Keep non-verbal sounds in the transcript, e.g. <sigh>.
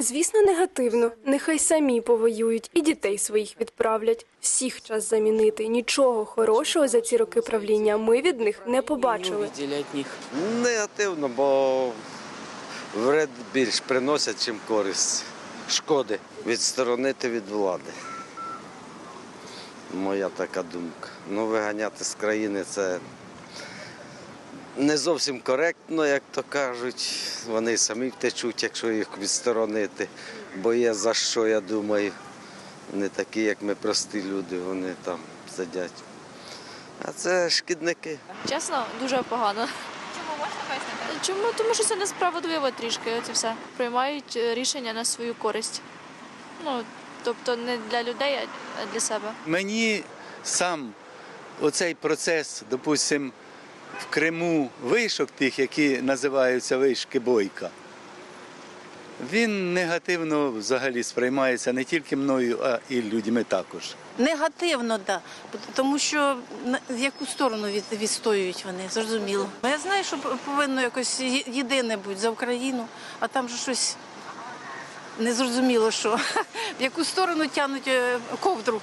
Звісно, негативно. Нехай самі повоюють і дітей своїх відправлять. Всіх час замінити. Нічого хорошого за ці роки правління ми від них не побачили. Негативно, бо вред більш приносять, чим користь. Шкоди відсторонити від влади. Моя така думка. Ну, виганяти з країни це не зовсім коректно, як то кажуть. Вони самі втечуть, якщо їх відсторонити. Бо є за що, я думаю. Не такі, як ми прості люди, вони там сидять. А це шкідники. Чесно, дуже погано. Чому можна пояснити? Чому? Тому що це несправедливо трішки. Оце все. Приймають е, рішення на свою користь. Ну, тобто не для людей, а для себе. Мені сам оцей процес, допустим, в Криму вишок тих, які називаються вишки бойка, він негативно взагалі сприймається не тільки мною, а і людьми також. Негативно, так. Да. Тому що в яку сторону відстоюють вони, зрозуміло. Я знаю, що повинно якось єдине бути за Україну, а там же щось незрозуміло, що <laughs> в яку сторону тягнуть е, ковдру.